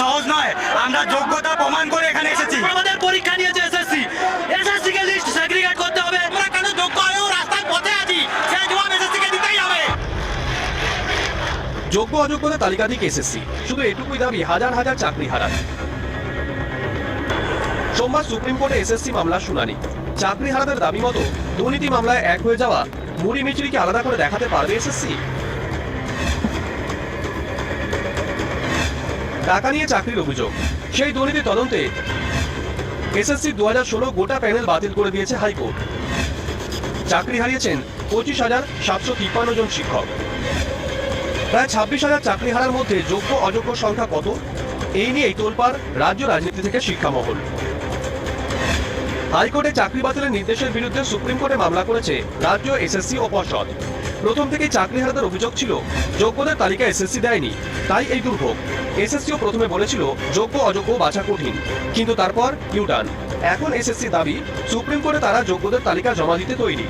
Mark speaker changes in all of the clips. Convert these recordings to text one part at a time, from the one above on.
Speaker 1: সহজ নয়। আমরা যোগ্যতা প্রমাণ করে এখানে এসেছি।
Speaker 2: আমাদের পরীক্ষা নিয়েছে এসএসসি এসএসসি কে লিস্ট সেগ্রিগেট করতে হবে। আমরা কেন যোগ্য হয়েও রাস্তায় পথে আছি? সেই জবাব এসএসসি কে দিতেই হবে।
Speaker 3: যোগ্য অযোগ্যদের তালিকাধিক এসএসসি শুধু এটুকুই দাবি হাজার হাজার চাকরি হারান। সোমবার সুপ্রিম কোর্টে এসএসসি মামলার শুনানি। চাকরি হারাদের দাবি মতো দুর্নীতি মামলায় এক হয়ে যাওয়া মুড়ি মিচুরিকে আলাদা করে দেখাতে পারবে এসএসসি টাকা নিয়ে চাকরির অভিযোগ। সেই দুর্নীতি তদন্তে এসএসসি দু হাজার ষোলো গোটা প্যানেল বাতিল করে দিয়েছে হাইকোর্ট। চাকরি হারিয়েছেন পঁচিশ হাজার সাতশো তিপ্পান্ন জন শিক্ষক। প্রায় ছাব্বিশ হাজার চাকরি হারার মধ্যে যোগ্য অযোগ্য সংখ্যা কত? এই নিয়েই তোলপাড় রাজ্য রাজনীতি থেকে শিক্ষা মহল হাইকোর্টে চাকরি বাতিলের নির্দেশের বিরুদ্ধে সুপ্রিম কোর্টে মামলা করেছে রাজ্য এসএসসি ও পর্ষদ। প্রথম থেকেই চাকরি হারাদের অভিযোগ ছিল, যোগ্যদের তালিকা এসএসসি দেয়নি, তাই এই দুর্ভোগ। এসএসসিও প্রথমে বলেছিল যোগ্য, অযোগ্য, বাছা কঠিন। কিন্তু তারপর ইউটার্ন এখন এসএসসি দাবি, সুপ্রিম কোর্টে তারা যোগ্যদের তালিকা জমা দিতে তৈরি।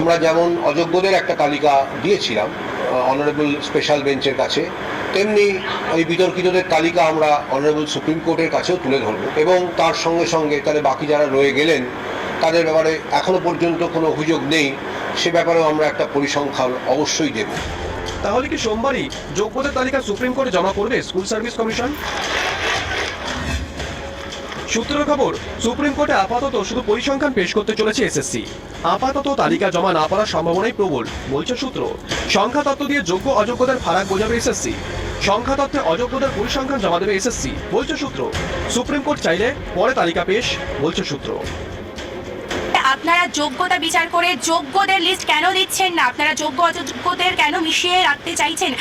Speaker 4: আমরা যেমন অযোগ্যদের একটা তালিকা দিয়েছিলাম অনারেবল স্পেশাল বেঞ্চের কাছে, তেমনি ওই বিতর্কিতদের তালিকা আমরা অনারেবল সুপ্রিম কোর্টের কাছেও তুলে ধরব। এবং তার সঙ্গে সঙ্গে তাহলে বাকি যারা রয়ে গেলেন, তাদের ব্যাপারে এখনও পর্যন্ত কোনো অভিযোগ নেই। সে ব্যাপারেও আমরা একটা পরিসংখ্যান অবশ্যই দেব।
Speaker 3: তাহলে কি সোমবারই যোগ্যদের তালিকা সুপ্রিম কোর্টে জমা করবে স্কুল সার্ভিস কমিশন? সূত্রের খবর, সুপ্রিম কোর্টে আপাতত শুধু পরিসংখ্যান পেশ করতে চলেছে এসএসসি আপাতত তালিকা জমা না পড়ার সম্ভাবনাই প্রবল, বলছে সূত্র। সংখ্যা তত্ত্ব দিয়ে যোগ্য অযোগ্যদের ফারাক বোঝাবে এসএসসি সংখ্যা তত্ত্বে অযোগ্যদের পরিসংখ্যান জমা দেবে এসএসসি বলছে সূত্র। সুপ্রিম কোর্ট চাইলে পরে তালিকা পেশ, বলছে সূত্র।
Speaker 5: আপনারা যোগ্যতা বিচার করে যোগ্যদের লিস্ট কেন দিচ্ছেন না? আপনারা যোগ্য অযোগ্যদের কেন মিশিয়ে রাখতে চাইছেন?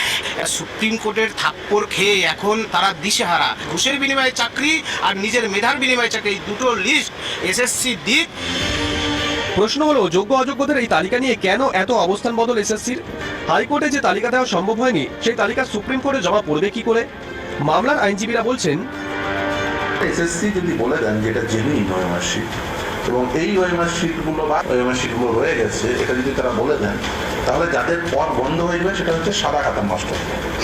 Speaker 6: সুপ্রিম কোর্টের থাপ্পড় খেয়ে এখন তারা দিশেহারা। ঘুষের বিনিময়ে চাকরি আর নিজের মেধার বিনিময়ে চাকরি এই দুটো লিস্ট এসএসসি দিক।
Speaker 3: প্রশ্ন হলো যোগ্য অযোগ্যদের এই তালিকা নিয়ে কেন এত অবস্থান বদল এসএসসির হাইকোর্টে যে তালিকা দেওয়া সম্ভব হয়নি সেই তালিকা সুপ্রিম কোর্টে জমা পড়বে কি করে? মামলার আইনজীবীরা বলছেন
Speaker 7: এসএসসি যদি বলে দেন যে এটা জেনুইন ওএমআর শিট এবং এই ওএমআর শিটগুলো বা ওএমআর শিটগুলো রয়ে গেছে এটা যদি তারা বলে দেন তাহলে যাদের পথ বন্ধ হয়ে যাবে সেটা হচ্ছে সাদা খাতা নষ্ট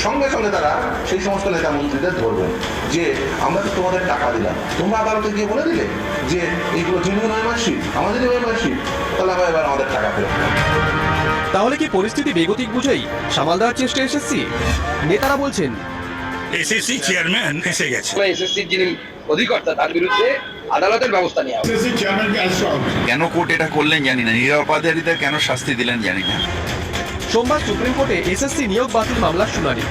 Speaker 7: সঙ্গে সঙ্গে তারা সেই সমস্ত নেতা মন্ত্রীদের ধরবেন যে আমরা তো তোমাদের টাকা দিলাম। তোমরা আদালতে গিয়ে বলে দিলে যে এইগুলো জেনুইন ওএমআর শিট আমাদের ওএমআর শিট তাহলে আমরা এবার আমাদের টাকা ফেরত
Speaker 3: তাহলে কি পরিস্থিতি বেগতিক বুঝেই সামাল দেওয়ার চেষ্টা এসএসসি নেতারা বলছেন
Speaker 8: এসএসসি চেয়ারম্যান এসে গেছে।
Speaker 9: এসএসসি যিনি অধিকর্তা তার বিরুদ্ধে আদালতের ব্যবস্থা নেওয়া
Speaker 8: হবে।
Speaker 10: কেন কোর্ট এটা করলেন জানি না। নিরাপরাধীদের কেন শাস্তি দিলেন জানি না।
Speaker 3: সোমবার সুপ্রিম কোর্টে এসএসসি নিয়োগ বাতিল মামলার শুনানি।